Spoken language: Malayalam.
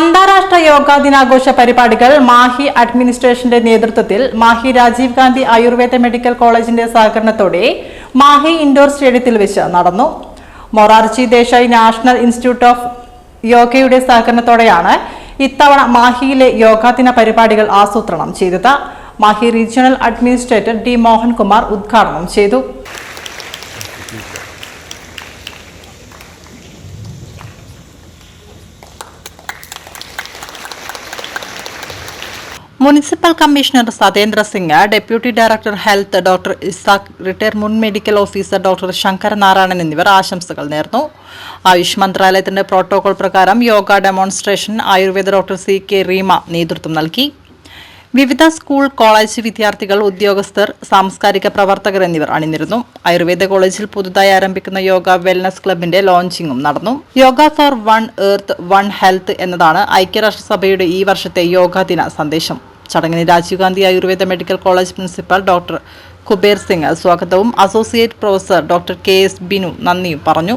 അന്താരാഷ്ട്ര യോഗാ ദിനാഘോഷ പരിപാടികൾ മാഹി അഡ്മിനിസ്ട്രേഷന്റെ നേതൃത്വത്തിൽ മാഹി രാജീവ് ഗാന്ധി ആയുർവേദ മെഡിക്കൽ കോളേജിന്റെ സഹകരണത്തോടെ മാഹി ഇൻഡോർ സ്റ്റേഡിയത്തിൽ വെച്ച് നടന്നു. Morarji Desai national institute of യോഗയുടെ സഹകരണത്തോടെയാണ് ഇത്തവണ മാഹിയിലെ യോഗാ ദിന പരിപാടികൾ ആസൂത്രണം ചെയ്തത്. Mahe regional administrator D Mohankumar ഉദ്ഘാടനം ചെയ്തു. Municipal commissioner Satendra Singh deputy director health doctor Ishaq retire മുൻ medical officer doctor Shankar Narayanan എന്നിവർ ആശംസകൾ നേർന്നു. ആയുഷ് മന്ത്രാലയത്തിന്റെ പ്രോട്ടോകോൾ പ്രകാരം yoga demonstration Ayurveda doctor C K Reema നേതൃത്വം നൽകി. വിവിധ സ്കൂൾ കോളേജ് വിദ്യാർത്ഥികൾ ഉദ്യോഗസ്ഥർ സാംസ്കാരിക പ്രവർത്തകർ എന്നിവർ അണിനിരുന്നു. ആയുർവേദ കോളേജിൽ പുതുതായി ആരംഭിക്കുന്ന യോഗ വെൽനസ് ക്ലബിന്റെ ലോഞ്ചിങ്ങും നടന്നു. Yoga for one earth one health എന്നതാണ് ഐക്യരാഷ്ട്രസഭയുടെ ഈ വർഷത്തെ യോഗാ ദിന സന്ദേശം. ചടങ്ങിന് Rajiv Gandhi Ayurveda medical college principal doctor Kuber Singh സ്വാഗതവും associate professor doctor K S Binu നന്ദിയും പറഞ്ഞു.